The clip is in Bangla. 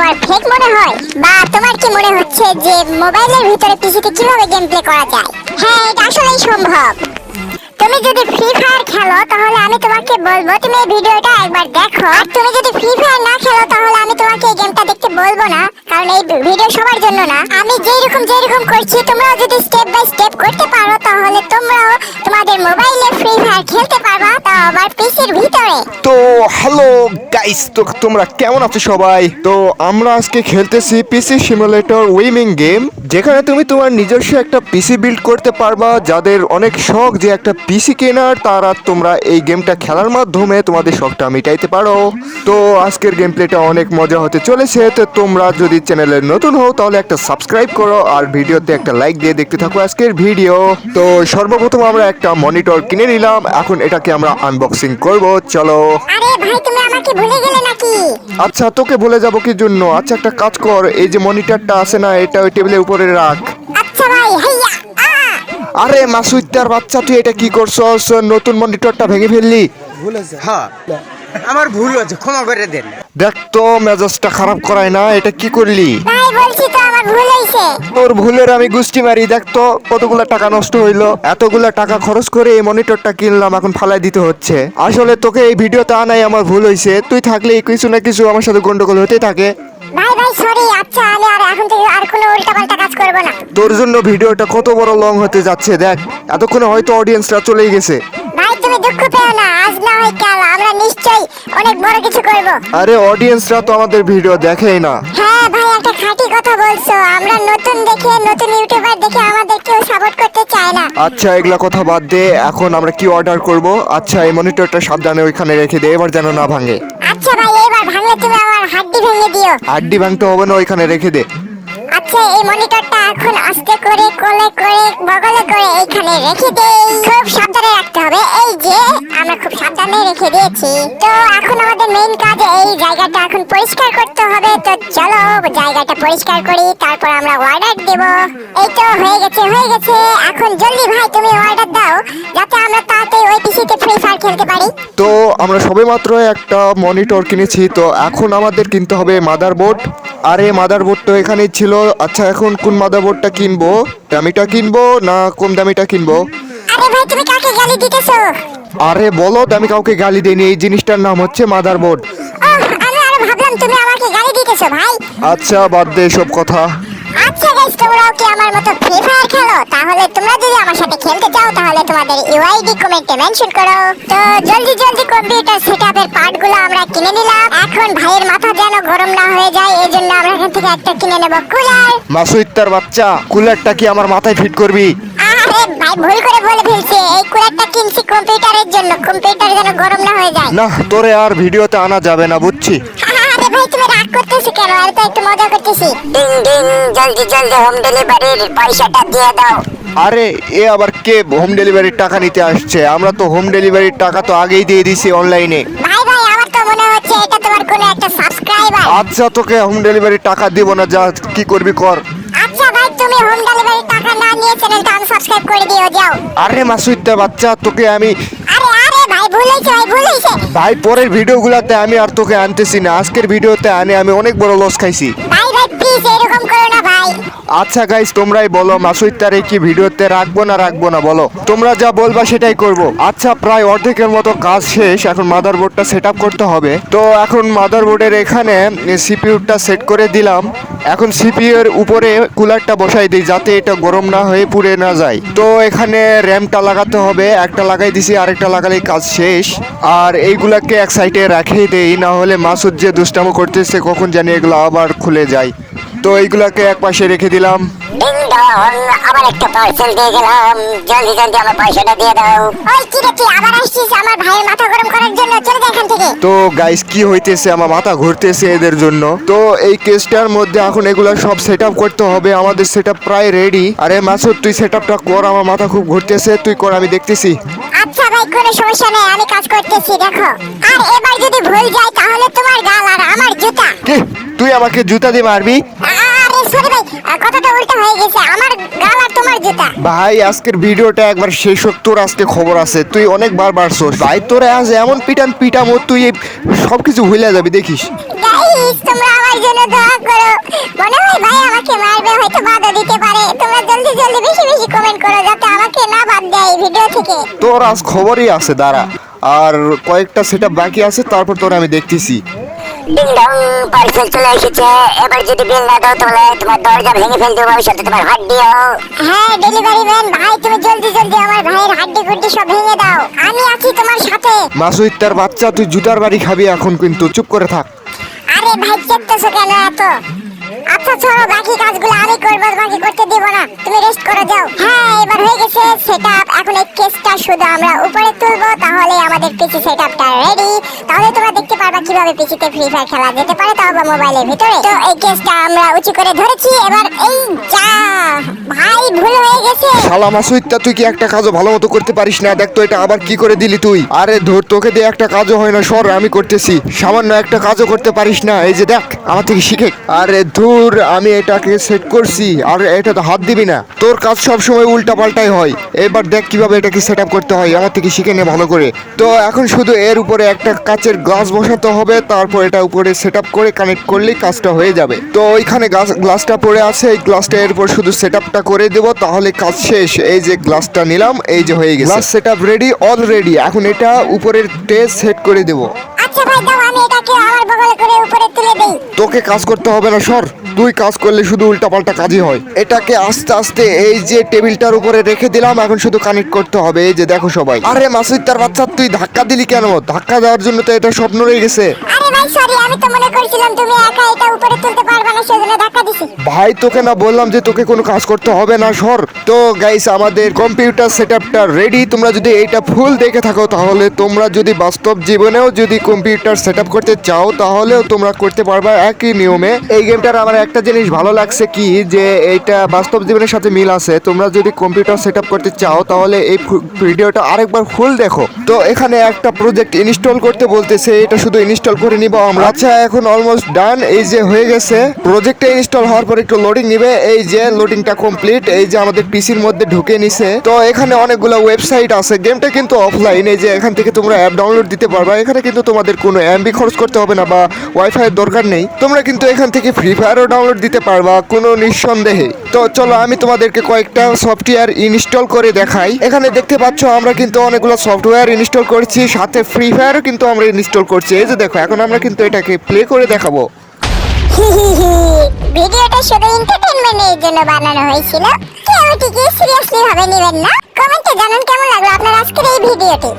তোমার ফেক মনে হয়। বা তোমার কি মনে হচ্ছে যে মোবাইলের ভিতরে পিসিতে কীভাবে গেম প্লে করা যায়? হ্যাঁ এটা আসলেই সম্ভব। তুমি যদি ফ্রি ফায়ার খেলো, তাহলে আমি তোমাকে বলব, তুমি এই ভিডিওটা একবার দেখো। আর তুমি যদি ফ্রি ফায়ার না কারণ এই ভিডিও সবার জন্য না। আমি যেই রকম যেই রকম করছি, তোমরাও যদি স্টেপ বাই স্টেপ করতে পারো, তাহলে তোমরাও তোমাদের মোবাইলে ফ্রি ফায়ার খেলতে পারবা তাও আবার পিসির ভিতরে। তো হ্যালো গাইস তো তোমরা কেমন আছো সবাই? তো আমরা আজকে খেলতেছি পিসি সিমুলেটর উইমিং গেম যেখানে তুমি তোমার নিজস্ব একটা পিসি বিল্ড করতে পারবা, যাদের অনেক শখ যে একটা পিসি কেনার, তারা তোমরা এই গেমটা খেলার মাধ্যমে তোমাদের শখটা মিটাইতে পারো। তো আজকের গেম প্লেটা অনেক মজা হতে চলেছে, তো তোমরা যদি চ্যানেলে নতুন হও তাহলে একটা সাবস্ক্রাইব করো আর ভিডিওতে একটা লাইক দিয়ে দেখতে থাকো আজকের ভিডিও তো সর্বপ্রথম আমরা একটা মনিটর কিনে নিলাম এখন এটাকে আমরা আনবক্সিং করব চলো। আরে ভাই তুমি আমাকে ভুলে গেলে নাকি? আচ্ছা তোকে বলে যাব কি জন্য? আচ্ছা একটা কাজ কর এই যে মনিটরটা আছে না এটা ওই টেবিলের উপরে রাখ। আচ্ছা ভাই হাইয়া আরে মাসুইতার বাচ্চা তুই এটা কি করছস? নতুন মনিটরটা ভেঙে ফেললি। হ্যাঁ। আমার ভুল হচ্ছে ক্ষমা করে দেন। দেখ তো মেজাজটা খারাপ করায় না এটা কি করলি? ভাই বলছি তো আমার ভুল হয়েছে তোর ভুলের আমি গুষ্টি মারি দেখ তো কতগুলা টাকা নষ্ট হইল এতগুলা টাকা খরচ করে এই মনিটরটা কিনলাম এখন ফালাই দিতে হচ্ছে। আসলে তোকে এই ভিডিওতে আনাই আমার ভুল হয়েছে তুই থাকলে কিছু না কিছু আমার সাথে গন্ডগোল হতেই থাকে। ভাই ভাই সরি আচ্ছা আমি আর এখন থেকে আর কোনো উল্টাপাল্টা কাজ করব না। তোর জন্য ভিডিওটা কত বড় লং হতে যাচ্ছে দেখ এতক্ষণে হয়তো অডিয়েন্সরা চলেই গেছে। ভাই তুমি দুঃখ পেও না আজ না হয় নিশ্চয়ই অনেক বড় কিছু করব। আরে অডিয়েন্সরা তো আমাদের ভিডিও দেখেই না। হ্যাঁ ভাই একটা খাঁটি কথা বলছো। আমরা নতুন দেখে নতুন ইউটিউবার দেখে আমাদের কেউ সাপোর্ট করতে চায় না। আচ্ছা এগুলা কথা বাদ দে এখন আমরা কি অর্ডার করব? আচ্ছা এই মনিটরটা সাবধানে ওইখানে রেখে দে এবার যেন না ভাঙে। আচ্ছা ভাই এবার ভাঙলে তুমি আমার হাড্ডি ভেঙে দিও। আড্ডি ভাঙতে হবে না ওইখানে রেখে দে। আচ্ছা এই মনিটরটা এখন আস্তে করে, কোলে করে, বগলে করে এইখানে রেখে দেই। খুব সাবধানে রাখতে হবে। এই যে, আমরা খুব সাবধানে রেখে দিয়েছি। তো এখন আমাদের মেইন কাজ, এই জায়গাটা এখন পরিষ্কার করতে হবে। তো চলো পরিষ্কার করি তারপর আমরা অর্ডার দেব। এই তো হয়ে গেছে হয়ে গেছে। এখন জলদি ভাই তুমি অর্ডার দাও যাতে আমরা তাড়াতাড়ি ওই পিসিতে ফ্রি ফায়ার খেলতে পারি। তো আমরা সবেমাত্র একটা মনিটর কিনেছি তো এখন আমাদের কিনতে হবে মাদারবোর্ড আর এই মাদারবোর্ড তো এখানেই ছিল। আচ্ছা এখন কোন মাদারবোর্ডটা কিনবো? দামিটা কিনবো না কম দামিটা কিনবো? আরে ভাই তুমি কাকে গালি দিতেছো। আরে বলো আমি কাউকে গালি দিইনি। এই জিনিসটার নাম হচ্ছে মাদারবোর্ড দিতেছো ভাই? আচ্ছা বাদ দে এসব কথা। আচ্ছা গাইস তোমরাও কি আমার মতো ফ্রি ফায়ার খেলো? তাহলে তোমরা যদি আমার সাথে খেলতে চাও তাহলে তোমাদের ইউআইডি কমেন্টে মেনশন করো। তো জলদি জলদি কম্পিউটার সেটআপের পার্টগুলো আমরা কিনে নিলাম। এখন ভাইয়ের মাথা যেন গরম না হয়ে যায় এই জন্য আমরা এখান থেকে একটা কিনে নেব কুলার মাসুইত্তার বাচ্চা কুলারটা কি আমার মাথায় ফিট করবি? আরে ভাই ভুল করে বলে ফেলছি। এই কুলারটা কিনছি কম্পিউটারের জন্য। কম্পিউটার যেন গরম না হয়ে যায়। না তোরে আর ভিডিওতে আনা যাবে না বুঝছি আরে ভাই তুমি রাগ করতেছো কেন? আমি তো একটু মজা করতেছি। ডিং ডিং জলদি জলদি হোম ডেলিভারির পয়সাটা দিয়ে দাও। আরে এ আবার কে হোম ডেলিভারির টাকা নিতে আসছে? আমরা তো হোম ডেলিভারির টাকা তো আগেই দিয়ে দিছি অনলাইনে ভাই ভাই আমার তো মনে হচ্ছে এটা তোমার কোনো একটা সাবস্ক্রাইবার আচ্ছা তোকে হোম ডেলিভারির টাকা দিব না যা কি করবি কর। আচ্ছা ভাই তুমি হোম ডেলিভারি টাকা না নিয়ে চ্যানেলটা আনসাবস্ক্রাইব করে দিও যাও। আরে মাসুইত্তা বাচ্চা তোকে আমি ভাই পরের ভিডিওগুলোতে আমি আর তোকে আনতেছি না। আজকের ভিডিওতে আনে আমি অনেক বড় লস খাইছি। ভাই ভাই প্লিজ এরকম করো না ভাই। আচ্ছা গাইস তোমরাই বলো, মাসুইত্তারে কি ভিডিওতে রাখব না রাখব না বলো? তোমরা যা বলবা সেটাই করব। আচ্ছা প্রায় অর্ধেকের মতো কাজ শেষ, এখন মাদারবোর্ডটা সেট আপ করতে হবে। তো এখন মাদারবোর্ডের এখানে সিপিইউটা সেট করে দিলাম। এখন সিপিইউ এর উপরে কুলারটা বসাই দিই, যাতে এটা গরম না হয়ে পুড়ে না যায়। তো এখানে র্যামটা লাগাতে হবে, একটা লাগাই দিছি, আরেকটা লাগালেই কাজ শেষ। আর এইগুলাকে এক সাইডে রাখিয়ে দেই, না হলে মাসুদ যে দুষ্টামো করতেছে, কখন জানি এগুলো আবার খুলে যায়। তো এইগুলাকে এক পাশে রেখে দিলাম। ডিং আবার একটা পার্সেল দিয়ে গেলাম। জলদি জলদি আমার পয়সাটা দিয়ে দাও। ওই কি রে তুই আবার আসছিস? আমার ভাইয়ের মাথা গরম করার জন্য। চলে যা এখান থেকে। তো গাইস কি হইতেছে? আমার মাথা ঘুরতেছে এদের জন্য। তো এই কেসটার মধ্যে এখন এগুলো সব সেট করতে হবে। আমাদের সেট প্রায় রেডি আরে মাসুদ তুই সেট কর। আমার মাথা খুব ঘুরতেছে। তুই কর আমি দেখতেছি। আচ্ছা ভাই কোনো সমস্যা নেই। আমি কাজ করতেছি দেখো। আর এবার যদি ভুল যায় তাহলে তোমার গাল আর আমার জুতা। কি? তুই আমাকে জুতা দিয়ে মারবি? ভাই আজকের ভিডিওটা একবার শেষ হোক তোর আজকে খবর আছে। তুই অনেকবার বাড়ছোস ভাই তোর আজ এমন পিটান পিটামো তুই সব কিছু ভুলে যাবি দেখিস। তোমরা আমার আমার জন্য দোয়া করো। মনে হয় ভাই আমাকে মারবে হয়তো বাধা দিতে পারে। তোমরা জলদি জলদি বেশি বেশি কমেন্ট করো যাতে আমাকে না বাদ দেয় এই ভিডিও থেকে। তোর আজ খবরই আছে দাঁড়া। আর কয়েকটা সেটা বাকি আছে তারপর তোর আমি দেখতেছি। ডিং ডং পার্সেল চলে এসেছে। এবার যদি বিল না দাও তাহলে তোমার দরজা ভেঙে ফেল দেবো সাথে তোমার হাড্ডিও হ্যাঁ ডেলিভারি ম্যান ভাই তুমি জলদি জলদি আমার ভাইয়ের হাড্ডি গুড্ডি সব ভেঙে দাও। আমি আছি তোমার সাথে। মাসুদ তার বাচ্চা তুই জুতার বাড়ি খাবি এখন কিন্তু চুপ করে থাক। আরে ভাই চেপতেছো কেন এত? আচ্ছা চলো বাকি কাজগুলো আমি করব বাকি করতে দিব না। তুমি রেস্ট করে যাও। হ্যাঁ এবার হয়ে গেছে সেটআপ এখন এই কেসটা শুধু আমরা উপরে তুলবো তাহলে আমাদের পিসি সেটআপটা রেডি তাহলে তোমরা কীভাবে পিসিতে ফ্রি ফায়ার খেলা যেতে পারে তাও আবার মোবাইলের ভিতরে। তো এই কেসটা আমরা উঁচু করে ধরেছি, এবার এই যা ভাই ভুল হয়ে গেছে। শালা মাসুইদটা তুই কি একটা কাজও ভালো মতো করতে পারিস না? দেখ তো এটা আবার কি করে দিলি তুই? আরে ধর, তোকে দিয়ে একটা কাজও হয় না, সর, আমি করতেছি। সামান্য একটা কাজও করতে পারিস না, এই যে দেখ, আমার থেকে শিখে। আরে ধুর, আমি এটাকে সেট করছি, আর এটা তো হাত দিবি না। তোর কাজ সব সময় উল্টা পাল্টাই হয়। এবার দেখ কীভাবে এটাকে সেট করতে হয়, আমার থেকে শিখে নে ভালো করে। তো এখন শুধু এর উপরে একটা কাচের গ্লাস বসাতে হবে তারপর এটা উপরে সেট করে কানেক্ট করলেই কাজটা হয়ে যাবে। তো ওইখানে গ্লাসটা পড়ে আছে এই গ্লাসটা এরপর শুধু সেট করে দেব তাহলে কাজ শেষ। এই যে গ্লাসটা নিলাম এই যে হয়ে গেছে। Glass set up ready already এখন এটা উপরের টেজ সেট করে দেব। আচ্ছা ভাই দাও আমি এটাকে আবার বগলে করে উপরে তুলে দেই। তোকে কাজ করতে হবে না সর। তুই কাজ করলে শুধু উল্টাপাল্টা কাজই হয়। এটাকে আস্তে আস্তে এই যে টেবিলটার উপরে রেখে দিলাম, এখন শুধু কানেক্ট করতে হবে। এই যে দেখো সবাই। আরে মাসুদ তার বাচ্চা, তুই ধাক্কা দিলি কেন? ধাক্কা দেওয়ার জন্য তো এটা স্বপ্ন রয়ে গেছে। ভাই না তোকে না বললাম যে তোকে কোনো কাজ করতে হবে না, সর। তো গাইস আমাদের কম্পিউটার সেটআপটা রেডি তোমরা যদি এইটা ফুল দেখে থাকো, তাহলে তোমরা যদি বাস্তব জীবনেও যদি কম্পিউটার সেটআপ করতে চাও, তাহলেও তোমরা করতে পারবে একই নিয়মে। এই গেমটার আমার একটা জিনিস ভালো লাগছে কি, যে এইটা বাস্তব জীবনের সাথে মিল আছে। তোমরা যদি কম্পিউটার সেটআপ করতে চাও, তাহলে এই ভিডিওটা আরেকবার ফুল দেখো। তো এখানে একটা প্রজেক্ট ইনস্টল করতে বলতেছে, এটা শুধু ইনস্টল করে আমরা আচ্ছা এখন অলমোস্ট ডান এই যে হয়ে গেছে। প্রজেক্টটা ইনস্টল হওয়ার পর একটু লোডিং নিবে। এই যে লোডিংটা কমপ্লিট এই যে আমাদের পিসির মধ্যে ঢুকে নিছে। তো এখানে অনেকগুলো ওয়েবসাইট আছে। গেমটা কিন্তু অফলাইন এই যে এখান থেকে তোমরা অ্যাপ ডাউনলোড দিতে পারবা। এখানে কিন্তু তোমাদের কোনো এমবি খরচ করতে হবে না বা ওয়াইফাই এর দরকার নেই। তোমরা কিন্তু এখান থেকে ফ্রি ফায়ারও ডাউনলোড দিতে পারবা কোনো নিঃসন্দেহে। তো চলো, আমি তোমাদেরকে কয়েকটা সফটওয়্যার ইনস্টল করে দেখাই। এখানে দেখতে পাচ্ছ, আমরা কিন্তু অনেকগুলো সফটওয়্যার ইনস্টল করছি। সাথে ফ্রি ফায়ারও কিন্তু আমরা ইনস্টল করছি। এই যে দেখো, এখন আমরা কিন্তু এটাকে প্লে করে দেখাবো। ভিডিওটা শুধু এন্টারটেইনমেন্টের জন্য বানানো হয়েছিল। কেউ এটিকে সিরিয়াসলি ভাবে নেবেন না। কমেন্টে জানান কেমন লাগল আপনার আজকের এই ভিডিওটি।